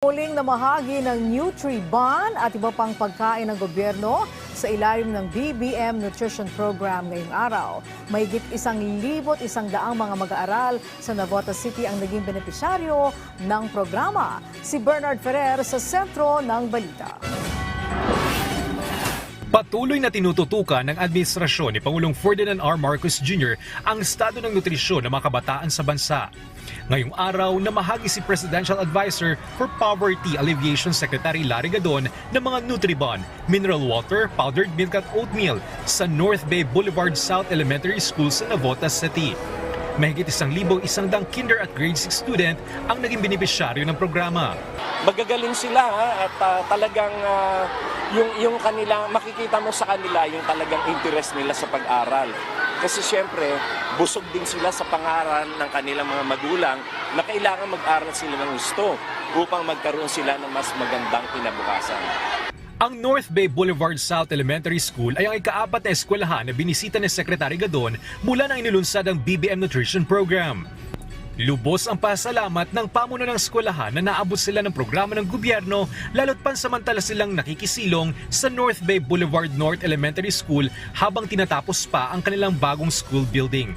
Muling namahagi ng Nutriban at iba pang pagkain ng gobyerno sa ilalim ng BBM Nutrition Program ngayong araw. Mahigit isang libot isang daang mga mag-aaral sa Navotas City ang naging benepisyaryo ng programa. Si Bernard Ferrer sa sentro ng balita. Patuloy na tinututukan ng administrasyon ni Pangulong Ferdinand R. Marcos Jr. ang estado ng nutrisyon ng mga kabataan sa bansa. Ngayong araw, namahagi si Presidential Advisor for Poverty Alleviation Secretary Larry Gadon ng mga Nutribon, mineral water, powdered milk at oatmeal sa North Bay Boulevard South Elementary School sa Navotas City. Mahigit isang libo isang dang kinder at grade 6 student ang naging benepisyaryo ng programa. magagaling sila ha, at ah, talagang ah, yung yung kanila makikita mo sa kanila yung talagang interest nila sa pag-aral. Kasi siyempre, busog din sila sa pangaral ng kanilang mga magulang na kailangan mag-aral sila ng gusto upang magkaroon sila ng mas magandang kinabukasan. Ang North Bay Boulevard South Elementary School ay ang ikaapat na eskwelahan na binisita ni Secretary Gadon mula nang inilunsad ang BBM Nutrition Program. Lubos ang pasalamat ng pamuno ng eskwelahan na naabot sila ng programa ng gobyerno lalo't pansamantala silang nakikisilong sa North Bay Boulevard North Elementary School habang tinatapos pa ang kanilang bagong school building.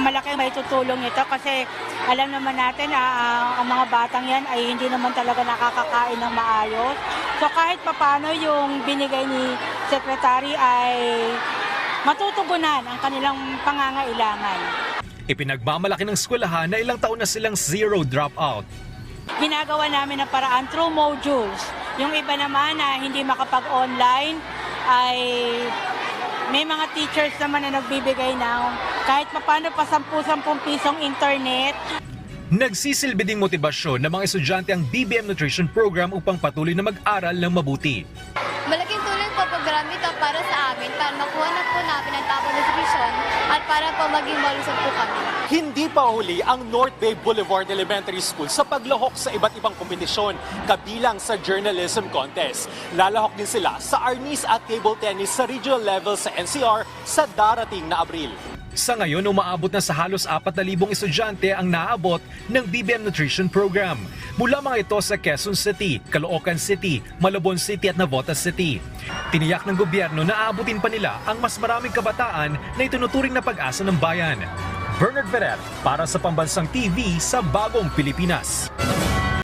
Malaki may tutulong ito kasi alam naman natin ah, ah, ang mga batang yan ay hindi naman talaga nakakakain ng maayos. So kahit papano yung binigay ni Secretary ay matutugunan ang kanilang pangangailangan. Ipinagmamalaki ng eskwelahan na ilang taon na silang zero dropout. Ginagawa namin ang paraan through modules. Yung iba naman na hindi makapag-online ay may mga teachers naman na nagbibigay ng kahit papano pa 10-10 pisong internet. Nagsisilbi ding motibasyon ng mga estudyante ang BBM Nutrition Program upang patuloy na mag-aral ng mabuti. Malaking tulong po program ito para sa amin para makuha na po namin ang top nutrition at para po maging malusog po kami. Hindi pa huli ang North Bay Boulevard Elementary School sa paglahok sa iba't ibang kompetisyon kabilang sa journalism contest. Lalahok din sila sa Arnis at table tennis sa regional level sa NCR sa darating na Abril. Sa ngayon, umaabot na sa halos 4,000 estudyante ang naabot ng BBM Nutrition Program. Mula mga ito sa Quezon City, Caloocan City, Malabon City at Navotas City. Tiniyak ng gobyerno na aabutin pa nila ang mas maraming kabataan na itinuturing na pag-asa ng bayan. Bernard Ferrer para sa Pambansang TV sa Bagong Pilipinas.